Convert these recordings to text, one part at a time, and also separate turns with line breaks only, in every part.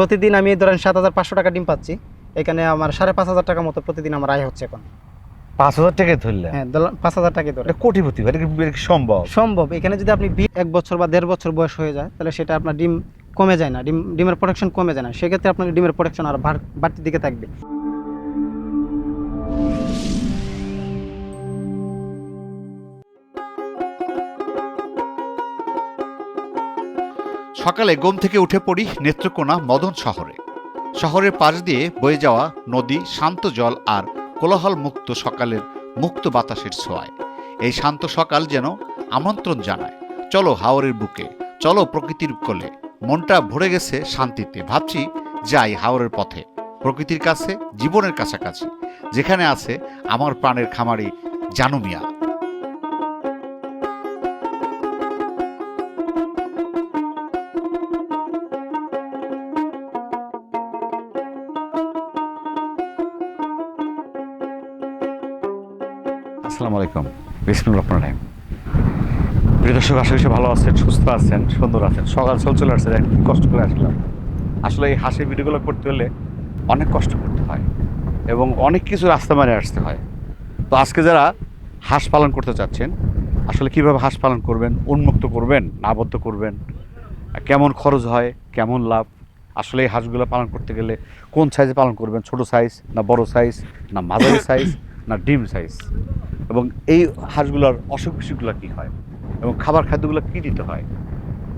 প্রতিদিন আমি ধরেন সাত হাজার পাঁচশো টাকা ডিম পাচ্ছি। এখানে আমার সাড়ে পাঁচ হাজার টাকা মতো প্রতিদিন আমার আয় হচ্ছে এখন।
পাঁচ হাজার টাকায় ধরলে?
হ্যাঁ পাঁচ হাজার টাকা ধরে।
কোটিপতি সম্ভব?
সম্ভব। এখানে যদি আপনি এক বছর বা দেড় বছর বয়স হয়ে যায় তাহলে সেটা আপনার ডিম কমে যায় না। ডিম ডিমের প্রোটেকশন কমে যায় না। সেক্ষেত্রে আপনার ডিমের প্রোটেকশন আর বাড়- বাড়তির দিকে থাকবে।
সকালে ঘুম থেকে উঠে পড়ি নেত্রকোনা মদন শহরে। শহরের পাশ দিয়ে বয়ে যাওয়া নদী শান্ত জল আর কোলাহল মুক্ত সকালের মুক্ত বাতাসের ছোঁয়ায়। এই শান্ত সকাল যেন আমন্ত্রণ জানায়, চলো হাওরের বুকে, চলো প্রকৃতির কোলে। মনটা ভরে গেছে শান্তিতে। ভাবছি যাই হাওরের পথে, প্রকৃতির কাছে, জীবনের কাছাকাছি, যেখানে আছে আমার প্রাণের খামারি জানু
আসসালামু আলাইকুম। বিসমুল রহমান রাহিম। প্রিয় দর্শক করি ভালো আছেন, সুস্থ আছেন, সুন্দর আছেন। সকাল সকাল চলে আসছে, দেখেন কষ্ট করে আসলাম। আসলে এই হাসির ভিডিওগুলো করতে হলে অনেক কষ্ট করতে হয় এবং অনেক কিছু রাস্তা মারে আসতে হয়। তো আজকে যারা হাঁস পালন করতে চাচ্ছেন, আসলে কীভাবে হাঁস পালন করবেন, উন্মুক্ত করবেন না আবদ্ধ করবেন, কেমন খরচ হয়, কেমন লাভ, আসলে এই হাঁসগুলো পালন করতে গেলে কোন সাইজে পালন করবেন? ছোট সাইজ না বড় সাইজ না মাঝারি সাইজ না ডিম সাইজ এবং এই হাঁসগুলোর অসুখ বিসুখগুলো কী হয়? এবং খাবার খাদ্যগুলো কী দিতে হয়?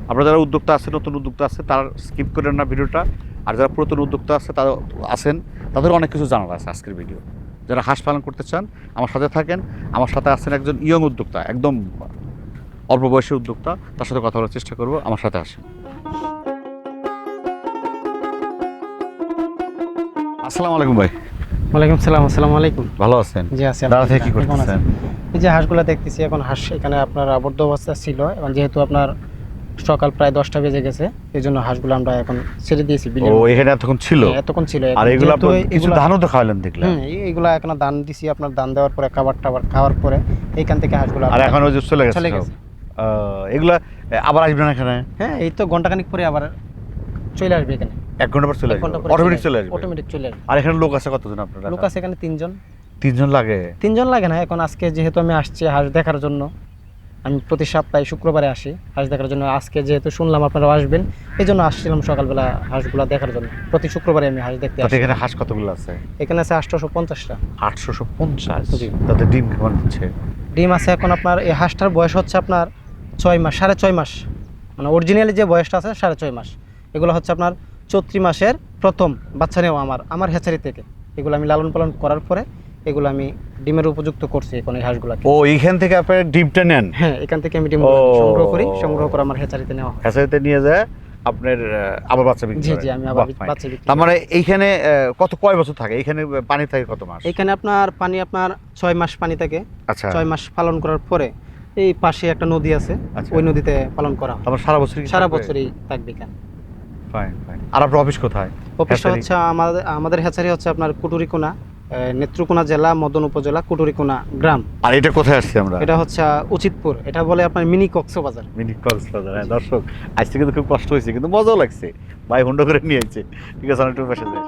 আপনারা যারা উদ্যোক্তা আছে, নতুন উদ্যোক্তা আছে, তারা স্কিপ করেন না ভিডিওটা। আর যারা পুরাতন উদ্যোক্তা আছে, তারা আছেন তাদের অনেক কিছু জানার আছে আজকের ভিডিও যারা হাঁস পালন করতে চান, আমার সাথে থাকেন। আমার সাথে আছেন একজন ইয়ং উদ্যোক্তা, একদম অল্প বয়সী উদ্যোক্তা। তার সাথে কথা বলার চেষ্টা করব, আমার সাথে আসেন। আসসালামু আলাইকুম ভাই।
ওয়ালাইকুম সালাম আসসালামু আলাইকুম।
ভালো আছেন?
জি আছি
দাঁড়া থেকে কি করতেছেন?
এই যে হাঁসগুলো দেখতেছি এখন হাঁস এখানে আপনার আবদ্ধ অবস্থা ছিল এবং যেহেতু আপনার সকাল প্রায় দশটা বেজে গেছে এই জন্য হাঁসগুলো আমরা এখন ছেড়ে দিয়েছি
ও এখানে এতক্ষণ ছিল?
এতক্ষণ ছিল
আর এগুলো কিছু ধানও তো খাওয়ালেন দেখলাম।
হুম, এখন দান দিছি আপনার দান দেওয়ার পরে খাবার টাবার খাওয়ার পরে এইখান থেকে হাঁসগুলো
আর এখন ওই যে চলে গেছে
চলে গেছে।
এগুলা আবার আসবে না এখানে?
হ্যাঁ এই তো ঘন্টাখানিক পরে আবার চলে আসবে এখানে।
এক ঘণ্টা পর চলে আসবে? অটোমেটিক চলে আসবে।
অটোমেটিক চলে আসবে।
আর এখানে লোক আছে কতজন আপনারা
লোক আছে এখানে তিনজন।
তিনজন লাগে?
তিনজন লাগে না এখন আজকে যেহেতু আমি আসছি হাঁস দেখার জন্য আমি প্রতি সপ্তাহে শুক্রবারে আসি হাঁস দেখার জন্য। আজকে যেহেতু শুনলাম আপনারা আসবেন এই জন্য আসছিলাম সকালবেলা হাঁসগুলা দেখার জন্য। প্রতি শুক্রবারে আমি হাঁস দেখতে আসি।
এখানে হাঁস কতগুলো আছে?
এখানে আছে আটশোশো পঞ্চাশটা
আটশোশো পঞ্চাশ। তাতে ডিম কেমন হচ্ছে?
ডিম আছে এখন আপনার এই হাঁসটার বয়স হচ্ছে আপনার ছয় মাস সাড়ে ছয় মাস। মানে অরিজিনালি যে বয়সটা আছে সাড়ে ছয় মাস। এগুলো হচ্ছে আপনার চৈত্রি মাসের প্রথম বাচ্চা নেওয়া আমার আমার হ্যাচারি থেকে। এগুলো আমি লালন পালন করার পরে এগুলো আমি ডিমের উপযুক্ত করছি এখন এই হাঁসগুলাকে।
ও এইখান থেকে আপনার ডিমটা নেন?
হ্যাঁ এখান থেকে আমি ডিম সংগ্রহ করি সংগ্রহ করে আমার হ্যাচারিতে নেওয়া হয়।
হ্যাচারিতে নিয়ে যায় আপনার আবার বাচ্চা বিক্রি
জি জি আমি আবার বাচ্চা বিক্রি
তার মানে এইখানে কত কয় বছর থাকে? এখানে পানি থাকে কত মাস?
এখানে আপনার পানি আপনার ছয় মাস পানি থাকে।
আচ্ছা।
ছয় মাস পালন করার পরে এই পাশে একটা নদী আছে
আচ্ছা।
ওই নদীতে পালন করা হয়।
সারা বছর
সারা বছরই থাকবে এখানে।
ফাইন ফাইন আর আপনার অফিস কোথায়?
অফিসটা হচ্ছে আমাদের আমাদের হ্যাচারি হচ্ছে আপনার কুটুরিকোনা নেত্রকোনা জেলা মদন উপজেলা কুটুরিকোনা গ্রাম।
আর এটা কোথায় আসছি আমরা?
এটা হচ্ছে উচিতপুর। এটা বলে আপনার মিনি কক্সবাজার।
মিনি কক্সবাজার হ্যাঁ দর্শক আজকে কিন্তু খুব কষ্ট হয়েছে কিন্তু মজাও লাগছে। ভাই হুন্ডা করে নিয়ে আইছে। ঠিক আছে আমি একটু পাশে যাই।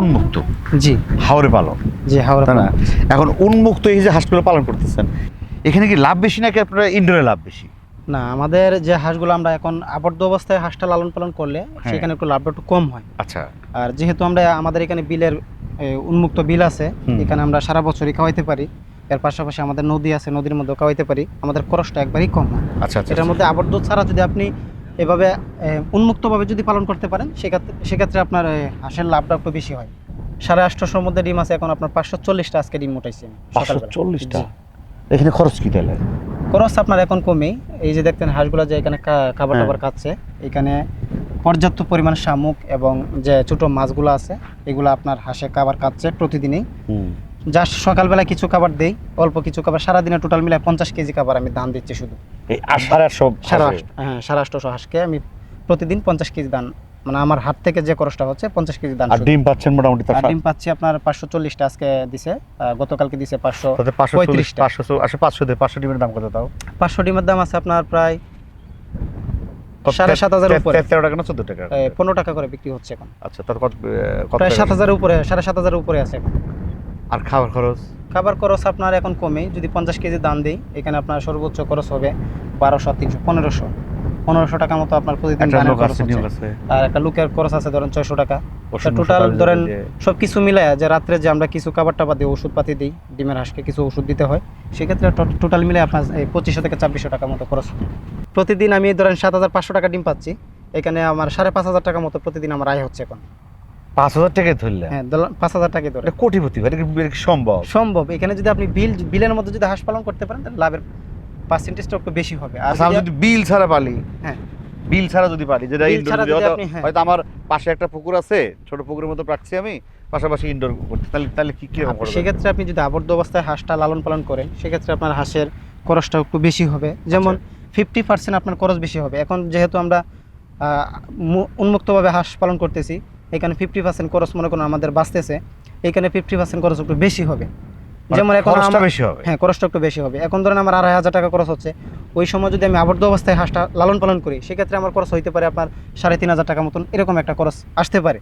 উন্মুক্ত।
জি।
হাওড়ে পালন
জি হাওড়া
না? এখন উন্মুক্ত এই যে হাঁসগুলো পালন করতেছেন এখানে কি লাভ বেশি নাকি আপনার ইনডোরে লাভ বেশি?
না আমাদের যে হাঁসগুলো আমরা এখন আবদ্ধ অবস্থায় হাঁসটা লালন পালন করলে
হ্যাঁ।
সেখানে একটু লাভটা একটু কম হয়।
আচ্ছা।
আর যেহেতু আমরা আমাদের এখানে বিলের উন্মুক্ত বিল আছে এখানে আমরা সারা বছরই খাওয়াইতে পারি। এর পাশাপাশি আমাদের নদী আছে নদীর মধ্যেও খাওয়াইতে পারি। আমাদের খরচটা একবারই কম হয়।
আচ্ছা আচ্ছা
এটার মধ্যে আবদ্ধ ছাড়া যদি আপনি এভাবে উন্মুক্তভাবে যদি পালন করতে পারেন সেক্ষেত্রে সেক্ষেত্রে আপনার হাঁসের লাভটা একটু বেশি হয়। সাড়ে আটশোশোর মধ্যে ডিম আছে এখন আপনার পাঁচশো চল্লিশটা আজকে ডিম উঠাইছি আমি
পাঁচশো
সকালবেলা।
চল্লিশটা। এখানে খরচ কি তাহলে?
খরচ আপনার এখন কমেই এই যে দেখতেন হাঁসগুলো যে এখানে খাবার
হ্যাঁ।
টাবার খাচ্ছে এখানে পর্যাপ্ত পরিমাণ শামুক এবং যে ছোট মাছগুলো আছে এগুলো আপনার হাঁসে খাবার খাচ্ছে প্রতিদিনই। জাস্ট সকালবেলা কিছু খাবার দেই অল্প কিছু খাবার সারাদিনে টোটাল মিলে পঞ্চাশ কেজি খাবার আমি দান দিচ্ছি শুধু।
সাড়ে আটশো।
হ্যাঁ সাড়ে আটশোশো হাঁসকে আমি প্রতিদিন পঞ্চাশ কেজি দান মানে আমার হাত থেকে যে খরচটা হচ্ছে পঞ্চাশ কেজি
আর ডিম পাচ্ছেন মোটামুটি তার
ডিম পাচ্ছি আপনার পাঁচশো চল্লিশটা আজকে দিছে গতকালকে দিছে পাঁচশো
পাঁচশো চল্লিশ
পঁয়ত্রিশটা।
পাঁচশো চল- আচ্ছা পাঁচশো দিয়ে পাঁচশো ডিমের দাম কত তাও?
পাঁচশো ডিমের দাম আছে আপনার প্রায় সাড়ে সাত হাজারের
তে-
উপরে।
তেরো টাকা না চোদ্দ টাকা?
পনেরো টাকা করে বিক্রি হচ্ছে এখন।
আচ্ছা তার কত
প্রায় সাত হাজারের উপরে সাড়ে সাত হাজারের উপরে আছে
আর খাবার খরচ?
খাবার খরচ আপনার এখন কমে যদি পঞ্চাশ কেজি দাম দিই এখানে আপনার সর্বোচ্চ খরচ হবে বারোশো তিনশো পনেরোশো। পনেরোশো টাকা মতো আপনার প্রতিদিন ধানের খরচ হচ্ছে। আর একটা লোকের খরচ আছে ধরেন ছয়শো টাকা। টোটাল ধরেন সব কিছু মিলায় যে রাত্রে যে আমরা কিছু খাবার টাবার দিই ওষুধপাতি দিই ডিমের হাঁসকে কিছু ওষুধ দিতে হয় সেক্ষেত্রে টোটাল মিলে আপনার এই পঁচিশশো থেকে ছাব্বিশশো টাকা মতো খরচ প্রতিদিন আমি ধরেন সাত হাজার পাঁচশো টাকা ডিম পাচ্ছি এখানে আমার সাড়ে পাঁচ হাজার টাকা মতো প্রতিদিন আমার আয় হচ্ছে এখন।
পাঁচ হাজার টাকা ধরলে
হ্যাঁ পাঁচ হাজার টাকা ধরে
কোটিপতি সম্ভব?
সম্ভব এখানে যদি আপনি বিল বিলের মধ্যে যদি হাঁস পালন করতে পারেন তাহলে লাভের পার্সেন্টেজটা একটু বেশি হবে আর
আচ্ছা আমি
যদি
বিল ছাড়া পালি
হ্যাঁ।
বিল ছাড়া যদি পালি যেটা ইনডোর হয়তো-
হ্যাঁ।
হয়তো আমার পাশে একটা পুকুর আছে ছোট পুকুরের মতো রাখছি আমি পাশাপাশি ইনডোর করতে তাহলে তাহলে কি কি
সেক্ষেত্রে আপনি যদি আবদ্ধ অবস্থায় হাঁসটা লালন পালন করেন সেক্ষেত্রে আপনার হাঁসের খরচটা একটু বেশি হবে যেমন
আচ্ছা।
ফিফটি পার্সেন্ট আপনার খরচ বেশি হবে এখন যেহেতু আমরা উন্মুক্তভাবে হাঁস পালন করতেছি এখানে ফিফটি পার্সেন্ট খরচ মনে করুন আমাদের বাঁচতেছে এখানে ফিফটি পার্সেন্ট খরচ একটু বেশি হবে যেমন এখন
বেশি হবে।
হ্যাঁ খরচটা একটু বেশি হবে। এখন ধরেন আমার আড়াই হাজার টাকা খরচ হচ্ছে। ওই সময় যদি আমি আবদ্ধ অবস্থায় হাঁসটা লালন পালন করি সেক্ষেত্রে আমার খরচ হইতে পারে আপনার সাড়ে তিন হাজার টাকা মতন এরকম একটা খরচ আসতে পারে।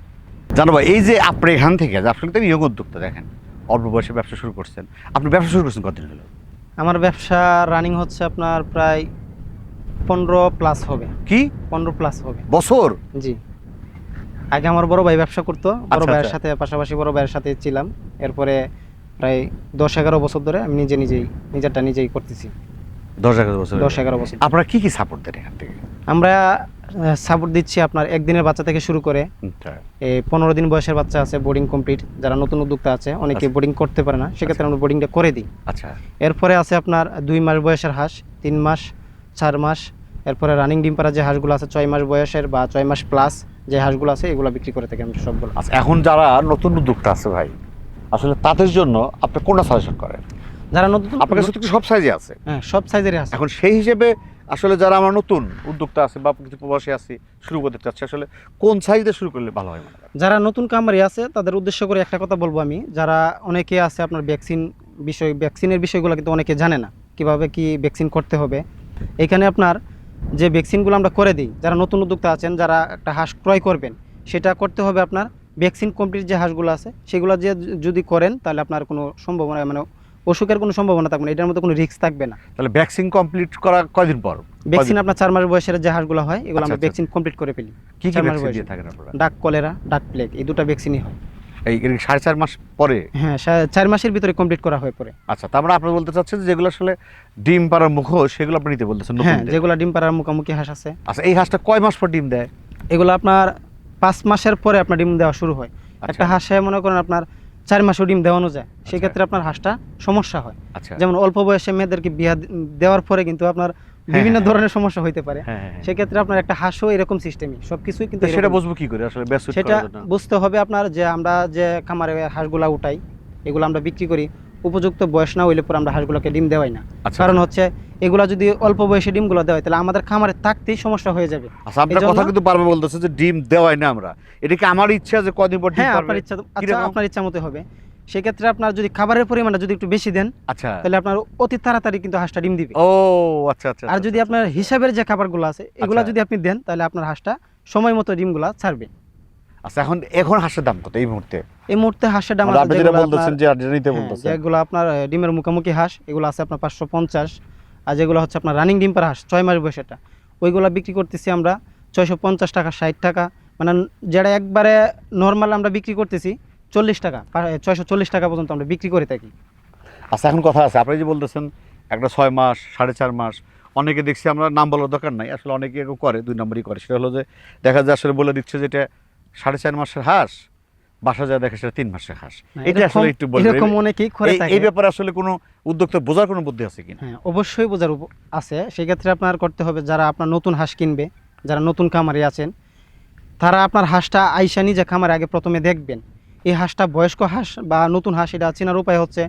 জানো ভাই এই যে আপনি এখান থেকে আপনি তো ইয়ং উদ্যোক্তা দেখেন অল্প বয়সে ব্যবসা শুরু করছেন। আপনি ব্যবসা শুরু করছেন কতদিন হলো?
আমার ব্যবসা রানিং হচ্ছে আপনার প্রায় পনেরো প্লাস হবে।
কি?
পনেরো প্লাস হবে।
বছর?
জি। আগে আমার বড় ভাই ব্যবসা করতো বড়
আচ্ছা,
ভাইয়ের
আচ্ছা।
সাথে পাশাপাশি বড় ভাইয়ের সাথে ছিলাম। এরপরে প্রায় দশ এগারো বছর ধরে আমি নিজে নিজেই নিজেরটা নিজেই করতেছি।
দশ এগারো বছর
দশ এগারো বছর।
আপনারা কি কি সাপোর্ট দেন এখান থেকে?
আমরা সাপোর্ট দিচ্ছি আপনার একদিনের বাচ্চা থেকে শুরু করে
আচ্ছা।
এই পনেরো দিন বয়সের বাচ্চা আছে বোর্ডিং কমপ্লিট যারা নতুন উদ্যোক্তা আছে অনেকে
আচ্ছা।
বোর্ডিং করতে পারে না সেক্ষেত্রে আমরা বোর্ডিংটা করে দিই।
আচ্ছা।
এরপরে আছে আপনার দুই মাস বয়সের হাঁস তিন মাস চার মাস। এরপরে রানিং ডিম পাড়া যে হাঁসগুলো আছে ছয় মাস বয়সের বা ছয় মাস প্লাস যে হাঁসগুলো আছে এগুলো বিক্রি করে থাকি আমরা সবগুলো।
আচ্ছা এখন যারা নতুন উদ্যোক্তা আছে ভাই আসলে তাদের জন্য আপনি কোনটা সাজেশন করেন?
যারা নতুন
আপনার কাছে তো সব সাইজে আছে?
হ্যাঁ সব সাইজেরই আছে।
এখন সেই হিসেবে আসলে যারা আমরা নতুন উদ্যোক্তা আছে বা কিছু প্রবাসী আছি শুরু করতে চাচ্ছে আসলে কোন সাইজে শুরু করলে ভালো হয়
যারা নতুন কামারি আছে তাদের উদ্দেশ্য করে একটা কথা বলব আমি। যারা অনেকে আছে আপনার ভ্যাকসিন বিষয় ভ্যাকসিনের বিষয়গুলো কিন্তু অনেকে জানে না কীভাবে কি ভ্যাকসিন করতে হবে। এখানে আপনার যে ভ্যাকসিনগুলো আমরা করে দিই যারা নতুন উদ্যোক্তা আছেন যারা একটা হাঁস ক্রয় করবেন সেটা করতে হবে আপনার ভ্যাকসিন কমপ্লিট যে হাঁসগুলো আছে সেগুলো যে যদি করেন তাহলে আপনার কোনো সম্ভাবনা মানে অসুখের কোনো সম্ভাবনা থাকবে না এটার মধ্যে কোনো রিস্ক থাকবে না।
তাহলে ভ্যাকসিন কমপ্লিট করা কয়দিন পর?
ভ্যাকসিন আপনার চার মাস বয়সের যে হাঁসগুলো হয় এগুলো
আচ্ছা,
আমরা
আচ্ছা।
ভ্যাকসিন কমপ্লিট করে ফেলি।
কি কি
চার মাস বয়সে।
থাকেন
ডাক কলেরা ডাক প্লেগ এই দুটো ভ্যাকসিনই হয়।
এই সাড়ে চার মাস পরে?
হ্যাঁ চার মাসের ভিতরে কমপ্লিট করা হয়ে পড়ে
আচ্ছা তার মানে আপনি বলতে চাচ্ছেন যেগুলো আসলে ডিম পাড়ার মুখোশ সেগুলো আপনি নিতে বলতেছেন
হ্যাঁ যেগুলো ডিম পাড়ার মুখামুখি হাঁস আছে।
আচ্ছা এই হাঁসটা কয় মাস পর ডিম দেয়?
এগুলো আপনার পাঁচ মাসের পরে আপনার ডিম দেওয়া শুরু হয়।
আচ্ছা।
একটা হাঁসে মনে করেন আপনার চার মাসও ডিম দেওয়ানো যায়। সেক্ষেত্রে আপনার হাঁসটা সমস্যা হয়।
আচ্ছা।
যেমন অল্প বয়সে মেয়েদেরকে বিয়া দেওয়ার পরে কিন্তু আপনার বিভিন্ন
হ্যাঁ।
ধরনের সমস্যা হইতে পারে।
হ্যাঁ হ্যাঁ, হ্যাঁ।
সেক্ষেত্রে আপনার একটা হাঁসও এরকম সিস্টেমই সব কিছুই কিন্তু
সেটা বুঝব কি করে? আসলে
সেটা বুঝতে হবে আপনার যে আমরা যে খামারে হাঁসগুলা উঠাই এগুলো আমরা বিক্রি করি। উপযুক্ত বয়স না হইলে পরে আমরা হাঁসগুলোকে ডিম দেওয়াই না।
আচ্ছা।
কারণ হচ্ছে এগুলা যদি অল্প বয়সে ডিমগুলো দেওয়া হয় তাহলে আমাদের খামারে থাকতেই সমস্যা হয়ে যাবে।
আচ্ছা আপনার কথা কিন্তু বারবার বলতেছে যে ডিম দেওয়াই না আমরা। এটা কি আমার ইচ্ছা যে কদিন পর
হ্যাঁ আপনার ইচ্ছা আচ্ছা আপনার ইচ্ছা মতো হবে। সেক্ষেত্রে আপনার যদি খাবারের পরিমাণটা যদি একটু বেশি দেন
আচ্ছা।
তাহলে আপনার অতি তাড়াতাড়ি কিন্তু হাঁসটা ডিম দিবে।
ও আচ্ছা আচ্ছা
আর
আচ্ছা,
যদি
আচ্ছা।
আপনার হিসাবের যে খাবারগুলো আছে এগুলা। যদি আপনি দেন তাহলে আপনার হাঁসটা সময় মতো ডিমগুলা ছাড়বে।
আচ্ছা এখন এখন হাঁসের দাম কত এই মুহূর্তে?
এই মুহূর্তে হাঁসের দাম
আপনি যেটা বলতেছেন যে নিতে
হ্যাঁ,
বলতেছেন।
যেগুলো আপনার ডিমের মুখোমুখি হাঁস এগুলো আছে আপনার পাঁচশো পঞ্চাশ আর যেগুলো হচ্ছে আপনার রানিং ডিম পার হাঁস ছয় মাস বয়সেটা ওইগুলো বিক্রি করতেছি আমরা ছয়শো পঞ্চাশ টাকা ষাট টাকা মানে যেটা একবারে নর্মাল আমরা বিক্রি করতেছি চল্লিশ টাকা ছয়শো চল্লিশ টাকা পর্যন্ত আমরা বিক্রি করে থাকি।
আচ্ছা এখন কথা আছে আপনি যে বলতেছেন একটা ছয় মাস সাড়ে চার মাস অনেকে দেখছি আমরা নাম বলার দরকার নাই আসলে অনেকে করে দুই নম্বরই করে সেটা হলো যে দেখা যায় আসলে বলে দিচ্ছে যেটা সাড়ে চার মাসের হাঁস বাসা যায় দেখে সেটা তিন মাসের হাঁস। এটা আসলে একটু
এরকম অনেকেই করে
এই-
থাকে।
এই ব্যাপারে আসলে কোনো উদ্যোক্তা বোঝার কোনো বুদ্ধি আছে কিনা?
হ্যাঁ অবশ্যই বোঝার আছে। সেক্ষেত্রে আপনার করতে হবে যারা আপনার নতুন হাঁস কিনবে যারা নতুন খামারে আছেন তারা আপনার হাঁসটা আইসা নিজে খামারে আগে প্রথমে দেখবেন। এই হাঁসটা বয়স্ক হাঁস বা নতুন হাঁস এটা চেনার উপায় হচ্ছে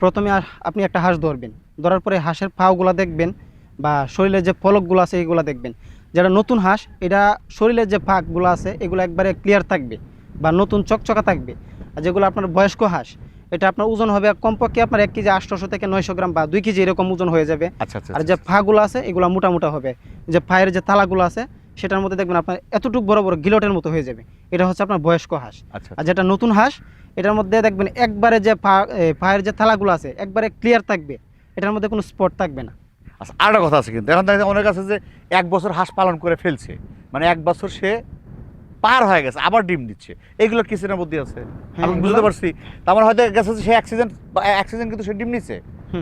প্রথমে আপনি একটা হাঁস ধরবেন। ধরার পরে হাঁসের পাওগুলো দেখবেন বা শরীরের যে পলকগুলো আছে এগুলো দেখবেন। যারা নতুন হাঁস এটা শরীরের যে পাকগুলো আছে এগুলো একবারে ক্লিয়ার থাকবে বা নতুন চকচকা থাকবে। আর যেগুলো আপনার বয়স্ক হাঁস এটা আপনার ওজন হবে কমপক্ষে আপনার এক কেজি আটশোশো থেকে নয়শো গ্রাম বা দুই কেজি এরকম ওজন হয়ে যাবে।
আচ্ছা আচ্ছা
আর যে ফাগুলো আছে এগুলো মোটা মোটা হবে। যে ফায়ের যে তালাগুলো আছে সেটার মধ্যে দেখবেন আপনার এতটুকু বড় বড় গিলটের মতো হয়ে যাবে। এটা হচ্ছে আপনার বয়স্ক হাঁস।
আচ্ছা
আর যেটা নতুন হাঁস এটার মধ্যে দেখবেন একবারে যে পায়ের যে থালাগুলো আছে একবারে ক্লিয়ার থাকবে। এটার মধ্যে কোনো স্পট থাকবে না।
আচ্ছা আর একটা কথা আছে কিন্তু। এখন দেখা যায় অনেক আছে যে এক বছর হাঁস পালন করে ফেলছে। মানে এক বছর সে পার হয়ে গেছে আবার ডিম দিচ্ছে। এগুলো কিসের মধ্যে আছে?
হ্যাঁ,
আমি বুঝতে পারছি। তার মানে হয়তো গেছে সে অ্যাক্সিডেন্ট অ্যাক্সিডেন্ট কিন্তু সে ডিম নিচ্ছে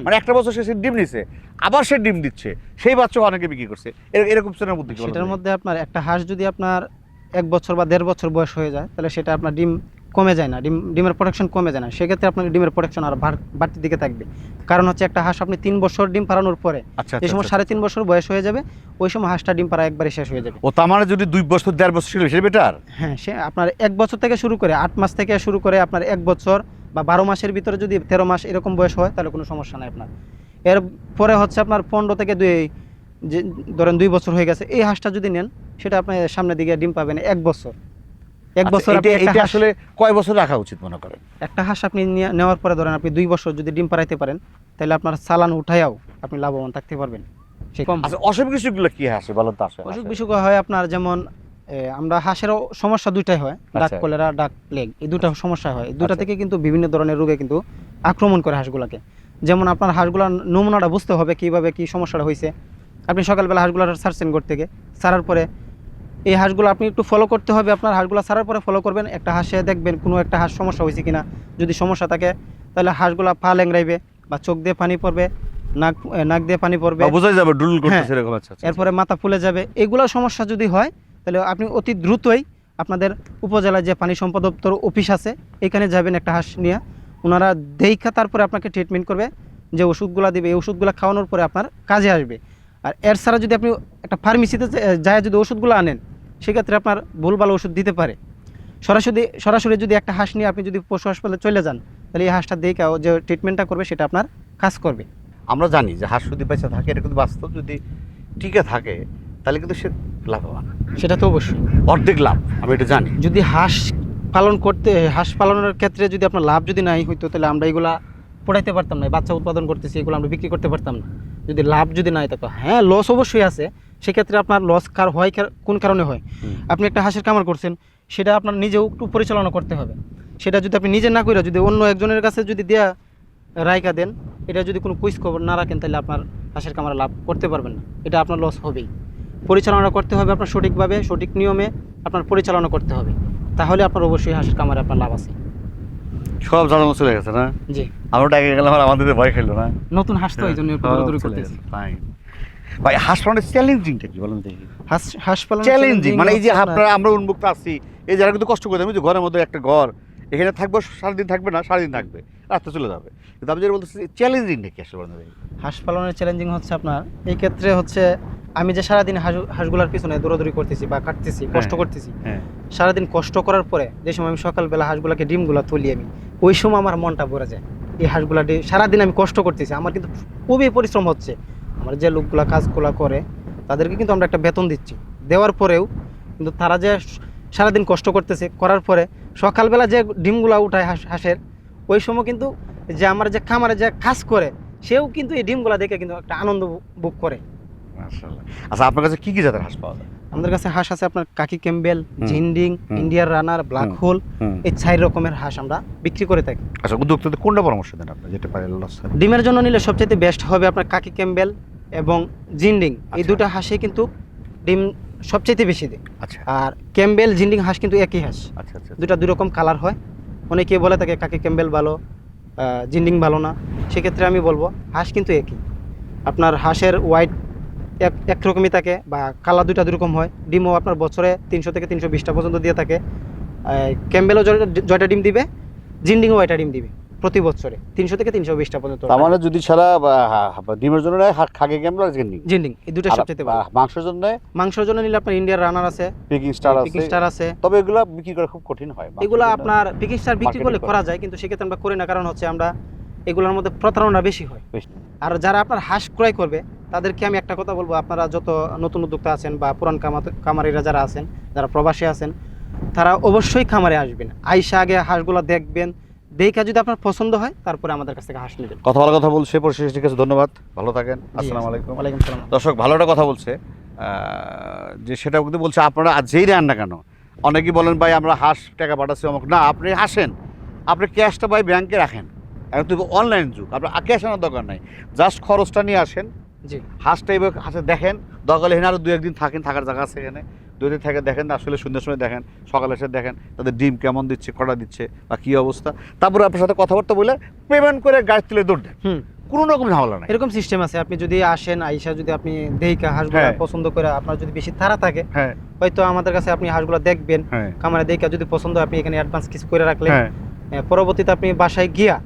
মানে একটা বছর সে সে ডিম নিচ্ছে আবার সে ডিম দিচ্ছে। সেই বাচ্চা অনেকে বিক্রি করছে। এরকম শ্রেণির মধ্যে
সেটার মধ্যে আপনার একটা হাঁস যদি আপনার এক বছর বা দেড় বছর বয়স হয়ে যায় তাহলে সেটা আপনার ডিম কমে যায় না ডিম ডিমের প্রোডাকশন কমে যায় না। সেক্ষেত্রে আপনার ডিমের প্রোডাকশন আর বাড়- বাড়তির দিকে থাকবে। কারণ হচ্ছে একটা হাঁস আপনি তিন বছর ডিম পাড়ানোর পরে
আচ্ছা
যে সময়
আচ্ছা,
সাড়ে তিন বছর বয়স হয়ে যাবে ওই সময় হাঁসটা ডিম পাড়া একবারে শেষ হয়ে যাবে।
ও তার মানে যদি দুই বছর দেড় বছর ছিল সে বেটার
হ্যাঁ সে আপনার এক বছর থেকে শুরু করে আট মাস থেকে শুরু করে আপনার এক বছর বা বারো মাসের ভিতরে যদি তেরো মাস এরকম বয়স হয় তাহলে কোনো সমস্যা নাই আপনার। এর পরে হচ্ছে আপনার পনেরো থেকে দুই যে ধরেন দুই বছর হয়ে গেছে এই হাঁসটা যদি নেন সেটা আপনি সামনের দিকে ডিম পাবেন এক বছর। এক বছর
এটা আসলে কয় বছর রাখা উচিত মনে করেন?
একটা হাঁস আপনি নেওয়ার পরে ধরেন আপনি দুই বছর যদি ডিম পাড়াইতে পারেন তাহলে আপনার চালান উঠাইয়াও আপনি লাভবান থাকতে পারবেন।
আচ্ছা অসুখ বিসুখগুলো কি বলেন তো
অসুখ বিসুখ হয় আপনার যেমন আমরা হাঁসেরও সমস্যা দুইটাই হয় ডাক
আচ্ছা।
কলেরা ডাক প্লেগ এই দুটা সমস্যা হয়। দুটা
আচ্ছা।
থেকে কিন্তু বিভিন্ন ধরনের রোগে কিন্তু আক্রমণ করে হাঁসগুলোকে। যেমন আপনার হাঁসগুলোর নমুনাটা বুঝতে হবে কীভাবে কি সমস্যাটা হয়েছে আপনি সকালবেলা হাঁসগুলো ছাড়ছেন ঘর থেকে ছাড়ার পরে এই হাঁসগুলো আপনি একটু ফলো করতে হবে আপনার হাঁসগুলো ছাড়ার পরে ফলো করবেন। একটা হাঁসে দেখবেন কোনো একটা হাঁস সমস্যা হয়েছে কিনা। যদি সমস্যা থাকে তাহলে হাঁসগুলো পা ল্যাংড়াইবে বা চোখ দিয়ে পানি পড়বে নাক নাক দিয়ে পানি পড়বে।
বোঝাই যাবে ডুল করতেছে
হ্যাঁ।
এরকম আচ্ছা আচ্ছা,
এরপরে মাথা ফুলে যাবে। এগুলো সমস্যা যদি হয় তাহলে আপনি অতি দ্রুতই আপনাদের উপজেলায় যে পানি সম্পদ দপ্তর অফিস আছে এখানে যাবেন একটা হাঁস নিয়ে। ওনারা দেখা তারপরে আপনাকে ট্রিটমেন্ট করবে যে ওষুধগুলো দিবে। এই ওষুধগুলো খাওয়ানোর পরে আপনার কাজে আসবে। আর এর ছাড়া যদি আপনি একটা ফার্মেসিতে যায় যদি ওষুধগুলো আনেন সেক্ষেত্রে আপনার ভুলভাল ওষুধ দিতে পারে। সরাসরি সরাসরি যদি একটা হাঁস নিয়ে আপনি যদি পশু হাসপাতালে চলে যান তাহলে এই হাঁসটা দেখে যে ট্রিটমেন্টটা করবে সেটা আপনার কাজ করবে।
আমরা জানি যে হাঁস যদি বেঁচে থাকে এটা কিন্তু বাস্তব। যদি টিকে থাকে তাহলে কিন্তু সে লাভবান।
সেটা তো অবশ্যই।
অর্ধেক লাভ আমি এটা জানি।
যদি হাঁস পালন করতে হাঁস পালনের ক্ষেত্রে যদি আপনার লাভ যদি নাই হইতো তাহলে আমরা এগুলা পড়াইতে পারতাম না বাচ্চা উৎপাদন করতেছি এগুলো আমরা বিক্রি করতে পারতাম না। যদি লাভ যদি নাই থাকতো হ্যাঁ লস অবশ্যই আছে। সেক্ষেত্রে আপনার লস কার হয় কোন কারণে হয়? আপনি একটা হাঁসের কামার করছেন সেটা আপনার নিজেও একটু পরিচালনা করতে হবে। সেটা যদি আপনি নিজে না করে যদি অন্য একজনের কাছে যদি দেয়া রায়কা দেন এটা যদি কোনো কুইজ খবর না রাখেন তাহলে আপনার হাঁসের কামারে লাভ করতে পারবেন না। এটা আপনার লস হবেই। পরিচালনা করতে হবে আপনার সঠিকভাবে সঠিক নিয়মে আপনার পরিচালনা করতে হবে। তাহলে আপনার অবশ্যই হাঁসের কামারে আপনার লাভ আছে।
সব জানানো চলে গেছে না?
জি।
আমরা ডাকে গেলাম আর আমাদের ভয় খেলো না?
নতুন হাঁস তো এই জন্য দৌড়াদৌড়ি করতেছি।
ভাই হাঁস পালনের চ্যালেঞ্জিংটা কি বলেন দেখি?
হাঁস হাঁস পালন
চ্যালেঞ্জিং মানে এই যে আপনারা আমরা উন্মুক্ত আছি এই যারা কিন্তু কষ্ট করে আমি যে ঘরের মধ্যে একটা ঘর এখানে থাকব সারাদিন থাকবে না সারাদিন থাকবে রাস্তা চলে যাবে। কিন্তু আমি যেটা বলতেছি চ্যালেঞ্জিংটা কি আসলে বলেন
হাঁস পালনের চ্যালেঞ্জিং হচ্ছে আপনার এই ক্ষেত্রে হচ্ছে আমি যে সারাদিন হাঁস হাঁসগুলার পিছনে দৌড়াদৌড়ি করতেছি বা কাটতেছি কষ্ট
হ্যাঁ।
করতেছি
হ্যাঁ।
সারাদিন কষ্ট করার পরে যে সময় আমি সকালবেলা হাঁসগুলাকে ডিমগুলা তুলি আমি ওই সময় আমার মনটা ভরে যায়। এই হাঁসগুলা সারাদিন আমি কষ্ট করতেছি আমার কিন্তু খুবই পরিশ্রম হচ্ছে। আমার যে লোকগুলা কাজগুলা করে তাদেরকে কিন্তু আমরা একটা বেতন দিচ্ছি। দেওয়ার পরেও কিন্তু তারা যে সারাদিন কষ্ট করতেছে করার পরে সকালবেলা যে ডিমগুলা উঠায় হাঁস হাঁসের ওই সময় কিন্তু যে আমার যে খামারে যে কাজ করে সেও কিন্তু এই ডিমগুলা দেখে কিন্তু একটা আনন্দ ভোগ করে।
আচ্ছা আপনার কাছে কি কি জাতের হাঁস পাওয়া যায়?
আমাদের কাছে হাঁস আছে আপনার কাকি ক্যাম্বেল
হুম।
ইন্ডিয়ার রানার ব্ল্যাক। হোল এই চার রকমের হাঁস আমরা বিক্রি করে থাকি।
আচ্ছা উদ্যোক্তাদের কোনটা পরামর্শ দেন আপনি যেটা পারে
ডিমের জন্য নিলে সবচেয়ে বেস্ট হবে আপনার কাকি ক্যাম্বেল এবং জিন্ডিং। এই
আচ্ছা।
দুটো হাঁসে কিন্তু ডিম সবচেয়ে বেশি দেয়।
আচ্ছা।
আর ক্যাম্বেল জিন্ডিং হাঁস কিন্তু একই হাঁস।
আচ্ছা আচ্ছা
দুটা দুই রকম কালার হয়। অনেকে বলে থাকে কাকে ক্যাম্বেল ভালো জিন্ডিং ভালো না? সেক্ষেত্রে আমি বলব হাঁস কিন্তু একই। আপনার হাঁসের হোয়াইট এক একরকমই থাকে বা কালার দুইটা দুরকম হয়। ডিমও আপনার বছরে তিনশো থেকে তিনশো বিশটা পর্যন্ত দিয়ে থাকে। ক্যাম্বেলও জয়টা ডিম দিবে জিন্ডিংও ওইটা ডিম দিবে। প্রতি বছরে তিনশো থেকে তিনশো বিশটা পর্যন্ত
তার মানে যদি সারা ডিমের জন্য নেয় খাগে ক্যাম্পল আর জিন্ডিং?
জিন্ডিং এই দুটো সবচেয়ে ভালো।
মাংসের জন্য
মাংসের জন্য নিলে আপনার ইন্ডিয়ার রানার আছে
পিকিং স্টার
পিকিং স্টার আছে।
তবে এগুলা বিক্রি করা খুব কঠিন হয়
এগুলা। আপনার পিকিং স্টার বিক্রি করলে
করা।
করা যায় কিন্তু সেক্ষেত্রে আমরা করি না কারণ হচ্ছে আমরা এগুলোর মধ্যে প্রতারণা বেশি হয়। আর যারা আপনার হাঁস ক্রয় করবে তাদেরকে আমি একটা কথা বলব আপনারা যত নতুন উদ্যোক্তা আছেন বা পুরান কামারিরা যারা আছেন যারা প্রবাসী আছেন তারা অবশ্যই খামারে আসবেন। আইসা আগে হাঁসগুলো দেখবেন দেখে যদি আপনার পছন্দ হয় তারপরে আমাদের কাছ থেকে হাঁস নেবেন।
কথা বলার কথা বলছে পরিশেষে ঠিক আছে ধন্যবাদ। ভালো থাকেন আসসালামু আলাইকুম।
ওয়ালাইকুম সালাম
দর্শক ভালো একটা কথা বলছে যে সেটা কিন্তু বলছে আপনারা যেই নেন না কেন অনেকেই বলেন ভাই আমরা হাঁস টাকা পাঠাচ্ছি আমাকে না আপনি হাসেন। আপনি ক্যাশটা ভাই ব্যাংকে রাখেন। এখন তো অনলাইন যুগ আপনার ক্যাশ আনার দরকার নাই। জাস্ট খরচটা নিয়ে আসেন।
জি।
হাঁসটা এবার হাঁসে দেখেন দরকার এখানে আরও দু একদিন থাকেন থাকার জায়গা আছে এখানে। দুই দিন থেকে দেখেন আসলে সন্ধ্যার সময় দেখেন সকালে এসে দেখেন তাদের ডিম কেমন দিচ্ছে কটা দিচ্ছে বা কী অবস্থা। তারপরে আপনার সাথে কথাবার্তা বলে পেমেন্ট করে গাড়ি তুলে দৌড় দেন।
হুম।
কোনো রকম ঝামেলা নাই।
এরকম সিস্টেম আছে আপনি যদি আসেন আইসা যদি আপনি দেহিকা হাঁসগুলো
হ্যাঁ।
পছন্দ করে আপনার যদি বেশি তাড়া থাকে
হ্যাঁ।
হয়তো আমাদের কাছে আপনি হাঁসগুলো দেখবেন
হ্যাঁ।
কামারে দেখা যদি পছন্দ হয়, আপনি এখানে অ্যাডভান্স কিছু করে রাখলেন।
হ্যাঁ।
পরবর্তীতে আপনি বাসায় গিয়া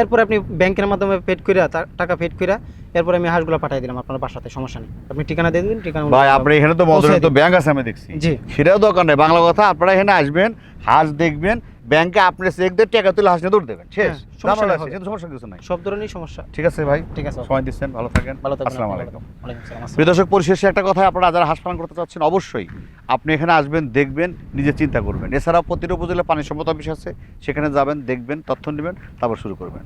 এরপরে আপনি ব্যাংকের মাধ্যমে পেড করে টাকা পেড করে এরপরে আমি হাঁসগুলো পাঠিয়ে দিলাম আপনার বাসাতে সমস্যা নেই। আপনি ঠিকানা দিয়ে দিবেন ঠিকানা
ভাই আপনি এখানে তো
পৌঁছে
তো
দিন।
ব্যাংক আছে আমি দেখছি।
জি।
সেটাও দরকার নেই। বাংলা কথা আপনারা এখানে আসবেন হাঁস দেখবেন ব্যাংকে আপনি চেক দিয়ে টাকা তুলে হাঁস নিয়ে দৌড় দেবেন। শেষ।
হ্যাঁ, সমস্যা নেই,
আছে, সমস্যা কিছু নাই।
সব ধরনেরই সমস্যা।
ঠিক আছে ভাই?
ঠিক আছে
সময় দিচ্ছেন ভালো থাকেন।
ভালো থাকবেন
আসসালামু আলাইকুম।
ওয়ালাইকুম আসসালাম।
প্রিয় দর্শক পরিশেষে একটা কথা আপনারা যারা হাঁস পালন করতে চাচ্ছেন অবশ্যই আপনি এখানে আসবেন দেখবেন নিজে চিন্তা করবেন। এছাড়াও প্রতিটা উপজেলা পানি সম্পদ অফিস আছে সেখানে যাবেন দেখবেন তথ্য নেবেন তারপর শুরু করবেন।